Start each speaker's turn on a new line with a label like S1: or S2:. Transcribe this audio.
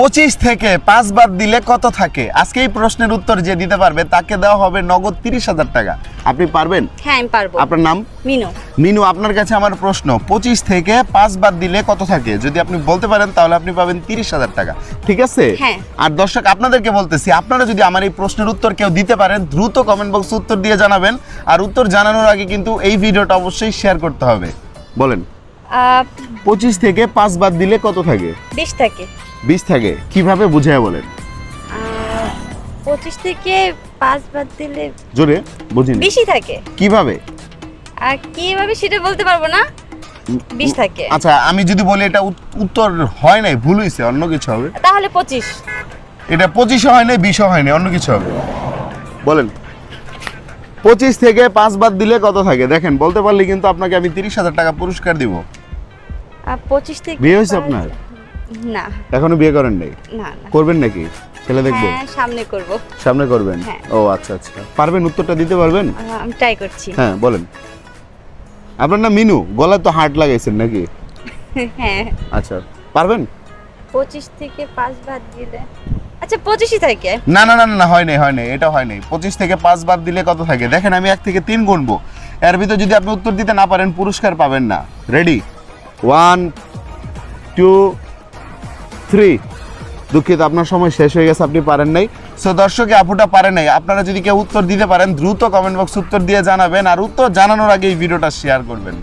S1: পঁচিশ থেকে পাঁচ বাদ দিলে কত থাকে? আজকে এই প্রশ্নের উত্তর যে দিতে পারবে তাকে দেওয়া হবে নগদ তিরিশ হাজার টাকা। আপনি পারবেন?
S2: হ্যাঁ আমি পারব।
S1: আপনার নাম?
S2: মিনু।
S1: মিনু আপনার কাছে আমার প্রশ্ন। পঁচিশ থেকে পাঁচ বাদ দিলে কত থাকে? যদি আপনি বলতে পারেন তাহলে আপনি পাবেন তিরিশ হাজার টাকা। ঠিক আছে?
S2: হ্যাঁ।
S1: আর দর্শক আপনাদেরকে বলতেছি আপনারা যদি আমার এই প্রশ্নের উত্তর কেউ দিতে পারেন দ্রুত কমেন্ট বক্সে উত্তর দিয়ে জানাবেন। আর উত্তর জানানোর আগে কিন্তু এই ভিডিওটা অবশ্যই শেয়ার করতে হবে। বলেন। পঁচিশ থেকে পাঁচ বাদ দিলে কত থাকে?
S2: বিশ থাকে।
S1: বিশ থাকে। কীভাবে বুঝায় বলেন?
S2: পঁচিশ থেকে পাঁচ বাদ দিলে
S1: জোরে বুঝিনি।
S2: বেশি থাকে।
S1: কীভাবে?
S2: আর কীভাবে সেটা বলতে পারব না? বিশ থাকে।
S1: আচ্ছা আমি যদি বলি এটা উত্তর হয় নাই ভুল হয়েছে অন্য কিছু হবে।
S2: তাহলে পঁচিশ।
S1: এটা পঁচিশে হয় নাই বিশও হয় নাই অন্য কিছু হবে। বলেন। পঁচিশ থেকে পাঁচ বাদ দিলে কত থাকে? দেখেন বলতে পারলে কিন্তু আপনাকে আমি তিরিশ হাজার টাকা পুরস্কার দিব।
S2: পঁচিশ থেকে
S1: বিয়ে হয়েছে আপনার?
S2: না।
S1: এখনও বিয়ে করেন নাই?
S2: না না।
S1: করবেন নাকি? ছেলে দেখব।
S2: হ্যাঁ সামনে করব।
S1: সামনে করবেন?
S2: হ্যাঁ।
S1: ও আচ্ছা আচ্ছা। পারবেন উত্তরটা দিতে পারবেন?
S2: আমি ট্রাই করছি।
S1: হ্যাঁ বলেন। আপনার নাম মিনু? গলায় তো হার্ট লাগাইছেন নাকি?
S2: হ্যাঁ।
S1: আচ্ছা পারবেন?
S2: পঁচিশ থেকে পাঁচ বাদ দিলে। আচ্ছা পঁচিশই থাকে।
S1: না না না না, না হয় নাই হয় নাই এটা হয় নাই। পঁচিশ থেকে পাঁচ বাদ দিলে কত থাকে? দেখেন আমি এক থেকে তিন গুনবো। এর ভিতর যদি আপনি উত্তর দিতে না পারেন পুরস্কার পাবেন না। রেডি ওয়ান টু থ্রি দুঃখিত, আপনার সময় শেষ হয়ে গেছে, আপনি পারেন নাই। সো দর্শকে আপুটা পারে নাই। আপনারা যদি কেউ উত্তর দিতে পারেন, দ্রুত কমেন্ট বক্স উত্তর দিয়ে জানাবেন, আর উত্তর জানানোর আগে এই ভিডিওটা শেয়ার করবেন।